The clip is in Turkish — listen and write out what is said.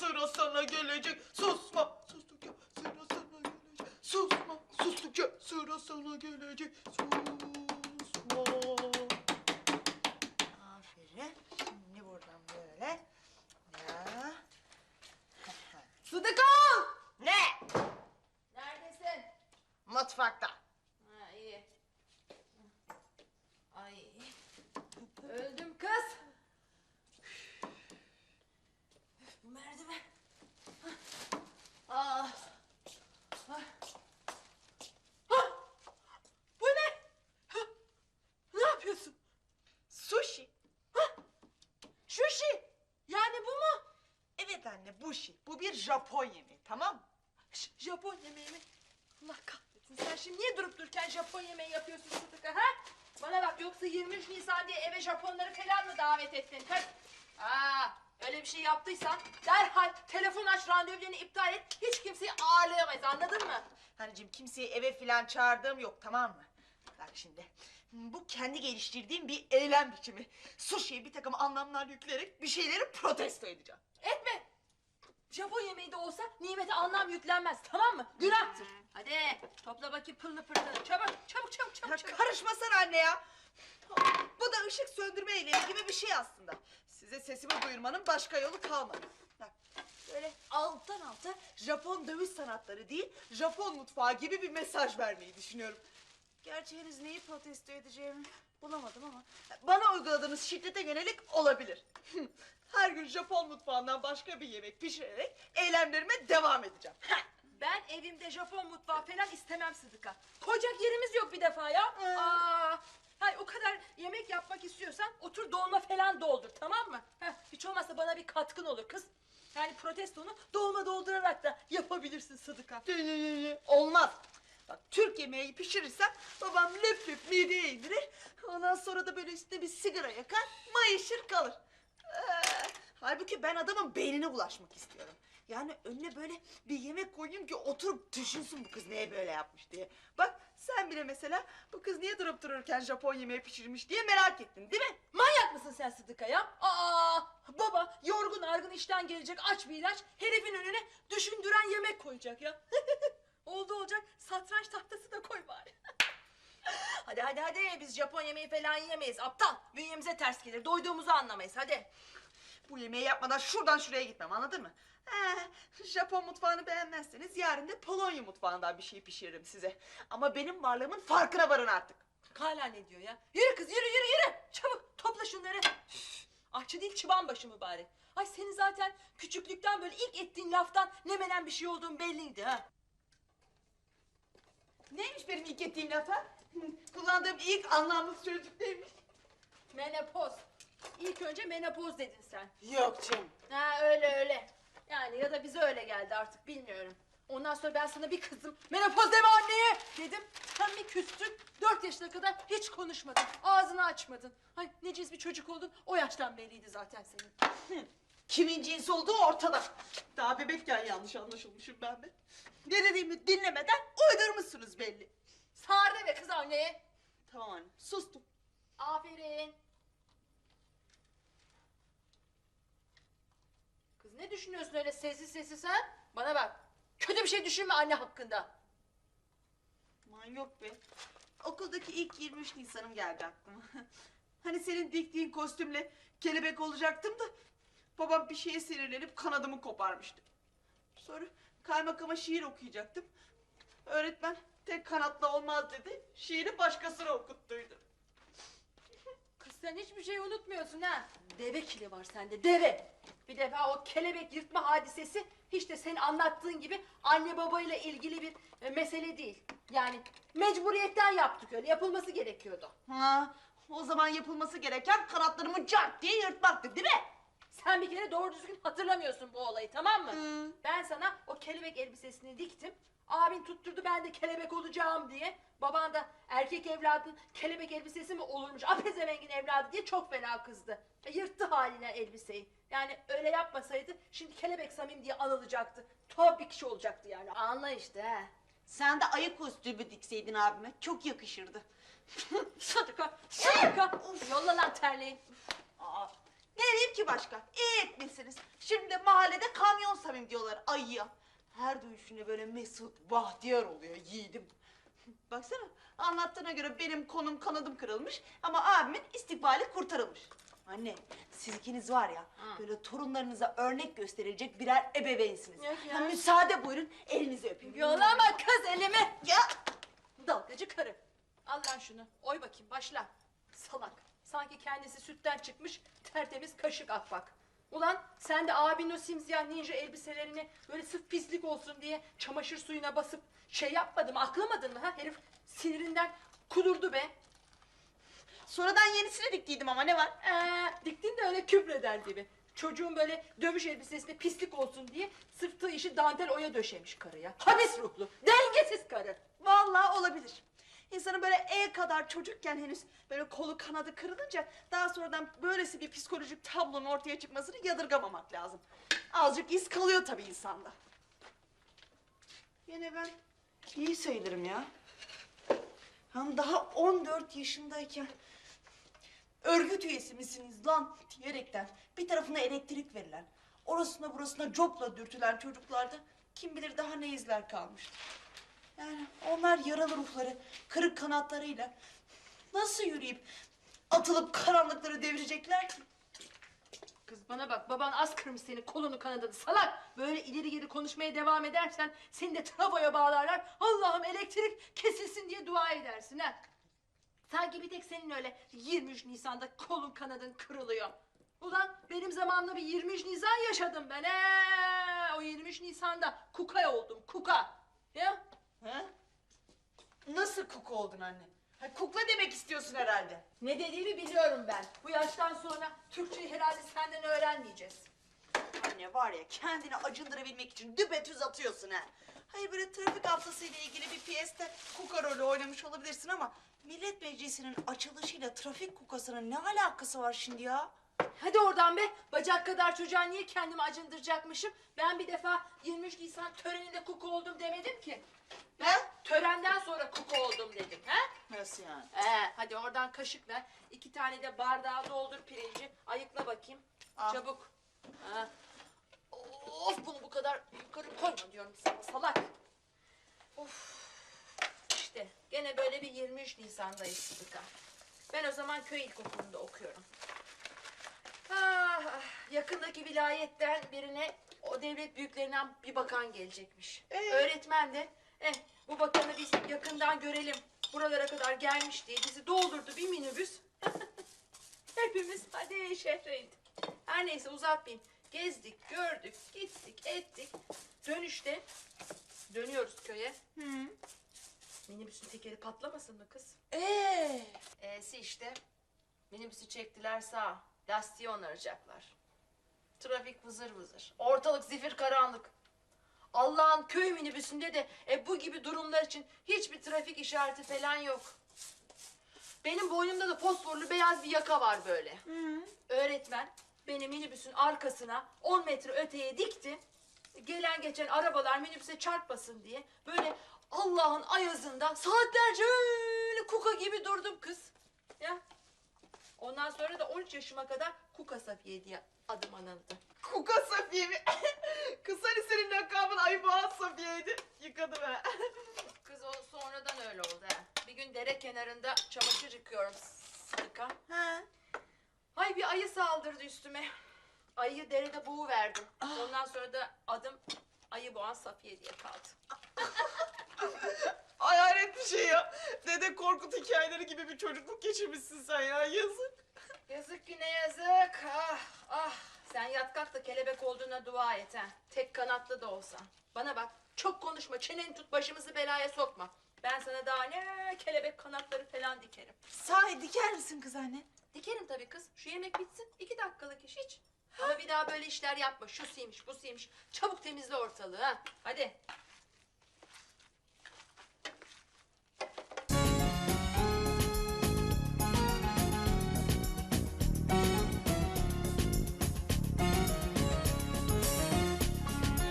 sıra sana gelecek. Susma sustukça sıra sana gelecek. Susma sustukça sıra sana gelecek. Susma. Aferin. Şimdi buradan böyle. Ya. Sıdıka! Ne? Neredesin? Mutfakta. Ha iyi. Ay. Öldüm kız. Bu merdiven. Ah. Ah. Ah. Bu ne? Ha. Ne yapıyorsun? Sushi. Sushi. Yani bu mu? Evet anne bu şey. Bu bir Japon yemeği tamam mı? Ş- Japon yemeği mi? Allah kahretsin. Sen şimdi niye durup dururken Japon yemeği yapıyorsun Sıdıka ha? Bana bak yoksa 23 Nisan diye eve Japonları falan mı davet ettin kız? Aa, öyle bir şey yaptıysan derhal telefon aç randevularını iptal et. Hiç kimseyi ağırlayamayız anladın mı? Anneciğim kimseyi eve filan çağırdığım yok tamam mı? Bak şimdi. Bu kendi geliştirdiğim bir eylem biçimi. Sushi'ye bir takım anlamlar yükleyerek bir şeyleri protesto edeceğim. Etme. Japon yemeği de olsa nimete anlam yüklenmez tamam mı? Günahtır. Hadi topla bakayım pılını pırtını. Çabuk çabuk çabuk Ya çabuk. çabuk. karışmasana anne ya. Bu da ışık söndürme eylemi gibi bir şey aslında. Size sesimi duyurmanın başka yolu kalmadı. Bak böyle alttan alta Japon dövüş sanatları değil, Japon mutfağı gibi bir mesaj vermeyi düşünüyorum. Gerçi henüz neyi protesto edeceğimi bulamadım ama bana uyguladığınız şiddete yönelik olabilir. Her gün Japon mutfağından başka bir yemek pişirerek eylemlerime devam edeceğim. Ben evimde Japon mutfağı falan istemem Sıdıka. Koyacak yerimiz yok bir defa ya. Ee. Aa, hay o kadar yemek yapmak istiyorsan otur dolma falan doldur tamam mı? Heh, hiç olmazsa bana bir katkın olur kız. Yani protestonu dolma doldurarak da yapabilirsin Sıdıka. Olmaz. Bak Türk yemeği pişirirsem babam löp löp mideye. Ondan sonra da böyle üstüne bir sigara yakar, mayışır kalır. Ee, halbuki ben adamın beynine ulaşmak istiyorum. Yani önüne böyle bir yemek koyayım ki oturup düşünsün bu kız niye böyle yapmış diye. Bak sen bile mesela bu kız niye durup dururken Japon yemeği pişirmiş diye merak ettin değil mi? Manyak mısın sen Sıdıka ya? Aa, baba yorgun argın işten gelecek aç bir ilaç herifin önüne düşündüren yemek koyacak ya. Oldu olacak satranç tahtası da koy bari. Hadi hadi hadi biz Japon yemeği falan yiyemeyiz aptal. Bünyemize ters gelir doyduğumuzu anlamayız hadi. Bu yemeği yapmadan şuradan şuraya gitmem anladın mı? Ee, Japon mutfağını beğenmezseniz yarın da Polonya mutfağından bir şey pişiririm size. Ama benim varlığımın farkına varın artık. Hala ne diyor ya? Yürü kız yürü yürü yürü. Çabuk topla şunları. Üf, Ahçı değil çıban başı mübarek. Ay senin zaten küçüklükten böyle ilk ettiğin laftan ne menen bir şey olduğun belliydi ha. Neymiş benim ilk ettiğim laf ha? Kullandığım ilk anlamlı sözcük neymiş? Menopoz. İlk önce menopoz dedin sen. Yok canım. Ha öyle öyle. Yani ya da bize öyle geldi artık bilmiyorum. Ondan sonra ben sana bir kızdım. Menopoz deme anneye dedim. Sen bir küstün. Dört yaşına kadar hiç konuşmadın. Ağzını açmadın. Ay ne cins bir çocuk oldun. O yaştan belliydi zaten senin. Kimin cinsi olduğu ortada. Daha bebekken yanlış anlaşılmışım ben de. Ne dediğimi dinlemeden uydurmuşsunuz belli. Sağır deme kız anneye. Tamam anne sustum. Aferin. Kız ne düşünüyorsun öyle sessiz sessiz ha? Bana bak. Kötü bir şey düşünme anne hakkında. Aman yok be. Okuldaki ilk 23 Nisan'ım geldi aklıma. Hani senin diktiğin kostümle kelebek olacaktım da... ...babam bir şeye sinirlenip kanadımı koparmıştı. Sonra kaymakama şiir okuyacaktım. Öğretmen tek kanatla olmaz dedi. Şiiri başkasına okuttuydu. Kız sen hiçbir şey unutmuyorsun ha. Deve kili var sende deve. Bir defa o kelebek yırtma hadisesi hiç de senin anlattığın gibi anne babayla ilgili bir e, mesele değil. Yani mecburiyetten yaptık öyle yapılması gerekiyordu. Ha, o zaman yapılması gereken kanatlarımı cart diye yırtmaktı değil mi? Sen bir kere doğru düzgün hatırlamıyorsun bu olayı tamam mı? Hı. Ben sana o kelebek elbisesini diktim. Abin tutturdu ben de kelebek olacağım diye. Baban da erkek evladın kelebek elbisesi mi olurmuş apezevengin evladı diye çok fena kızdı. E, yırttı haline elbiseyi. Yani öyle yapmasaydı şimdi kelebek Samim diye anılacaktı. Tuhaf bir kişi olacaktı yani. Anla işte he. Sen de ayı kostümü dikseydin abime çok yakışırdı. Sadıka, Sadıka. Yolla lan terliği. Aa, Ne diyeyim ki başka? İyi etmişsiniz. Şimdi de mahallede kamyon samim diyorlar ayıya. Her duyuşunda böyle Mesut Bahtiyar oluyor yiğidim. Baksana anlattığına göre benim konum kanadım kırılmış ama abimin istikbali kurtarılmış. Anne siz ikiniz var ya böyle torunlarınıza örnek gösterilecek birer ebeveynsiniz. Yok ya. Ha, müsaade buyurun elinizi öpeyim. Yolama kız elimi. Ya Dalgacı karı. Al lan şunu. Oy bakayım başla. Salak. Sanki kendisi sütten çıkmış tertemiz kaşık akbak. Ulan sen de abinin o simsiyah ninja elbiselerini böyle sırf pislik olsun diye çamaşır suyuna basıp şey yapmadın mı aklamadın mı ha? Herif sinirinden kudurdu be. sonradan yenisini diktiydim ama ne var? Ee, diktin de öyle küfreder gibi. Çocuğun böyle dövüş elbisesine pislik olsun diye sırtı işi dantel oya döşemiş karıya. Habis ruhlu, dengesiz karı. Vallahi olabilir. İnsanın böyle el kadar çocukken henüz böyle kolu kanadı kırılınca daha sonradan böylesi bir psikolojik tablonun ortaya çıkmasını yadırgamamak lazım. Azıcık iz kalıyor tabii insanda. Yine ben iyi sayılırım ya. Hem daha 14 yaşındayken örgüt üyesi misiniz lan diyerekten bir tarafına elektrik verilen, orasına burasına copla dürtülen çocuklarda kim bilir daha ne izler kalmıştı. Yani onlar yaralı ruhları, kırık kanatlarıyla nasıl yürüyüp atılıp karanlıkları devirecekler ki? Kız bana bak baban az kırmış senin kolunu kanadını salak. Böyle ileri geri konuşmaya devam edersen seni de travoya bağlarlar. Allah'ım elektrik kesilsin diye dua edersin ha. Sanki bir tek senin öyle 23 Nisan'da kolun kanadın kırılıyor. Ulan benim zamanımda bir 23 Nisan yaşadım ben. Ee, o 23 Nisan'da kuka oldum kuka. Ya Ha? Nasıl kuk oldun anne? Ha, kukla demek istiyorsun herhalde. ne dediğimi biliyorum ben. Bu yaştan sonra Türkçeyi herhalde senden öğrenmeyeceğiz. Anne var ya kendini acındırabilmek için düpedüz atıyorsun ha. Hayır böyle trafik haftasıyla ilgili bir piyeste kuka rolü oynamış olabilirsin ama... Millet Meclisi'nin açılışıyla trafik kukasının ne alakası var şimdi ya? Hadi oradan be. Bacak kadar çocuğa niye kendimi acındıracakmışım? Ben bir defa 23 Nisan töreninde kuku oldum demedim ki. Ben törenden sonra kuku oldum dedim. He? Nasıl yani? Ee, hadi oradan kaşık ver. İki tane de bardağa doldur pirinci. Ayıkla bakayım. Al. Çabuk. Ha. Of bunu bu kadar yukarı koyma diyorum sana salak. Of. İşte gene böyle bir 23 Nisan'dayız Sıdıka. Ben o zaman köy ilkokulunda okuyorum. Ah, ah, yakındaki vilayetten birine o devlet büyüklerinden bir bakan gelecekmiş. Ee? Öğretmen de eh, bu bakanı biz yakından görelim. Buralara kadar gelmiş diye bizi doldurdu bir minibüs. Hepimiz hadi şehre indik. Her neyse uzatmayayım. Gezdik, gördük, gittik, ettik. Dönüşte dönüyoruz köye. Hı. Minibüsün tekeri patlamasın mı kız? Ee, E'si işte. Minibüsü çektiler sağa. Lastiği onaracaklar. Trafik vızır vızır. Ortalık zifir karanlık. Allah'ın köy minibüsünde de e, bu gibi durumlar için hiçbir trafik işareti falan yok. Benim boynumda da fosforlu beyaz bir yaka var böyle. hı. Öğretmen beni minibüsün arkasına 10 metre öteye dikti. Gelen geçen arabalar minibüse çarpmasın diye böyle Allah'ın ayazında saatlerce öyle kuka gibi durdum kız. Ya. Ondan sonra da 13 yaşıma kadar Kuka Safiye diye adım anıldı. Kuka Safiye mi? Kız hani senin lakabın Ayboğaz Safiye'ydi. Yıkadım ha. Kız o sonradan öyle oldu ha. Bir gün dere kenarında çamaşır yıkıyorum Sıdıka. Ha. Ay bir ayı saldırdı üstüme. Ayıyı derede boğuverdim. Ondan sonra da adım Ayı Boğan Safiye diye kaldı. Ay hayret bir şey ya. Dede Korkut hikayeleri gibi bir çocukluk geçirmişsin sen ya. Yazık. Yazık ki ne yazık. Ah ah. Sen yat kalk da kelebek olduğuna dua et ha. Tek kanatlı da olsa. Bana bak çok konuşma çeneni tut başımızı belaya sokma. Ben sana daha ne kelebek kanatları falan dikerim. Sahi diker misin kız anne? Dikerim tabii kız. Şu yemek bitsin. iki dakikalık iş hiç. Ama bir daha böyle işler yapma. Şu siymiş, bu siymiş. Çabuk temizle ortalığı ha. Hadi.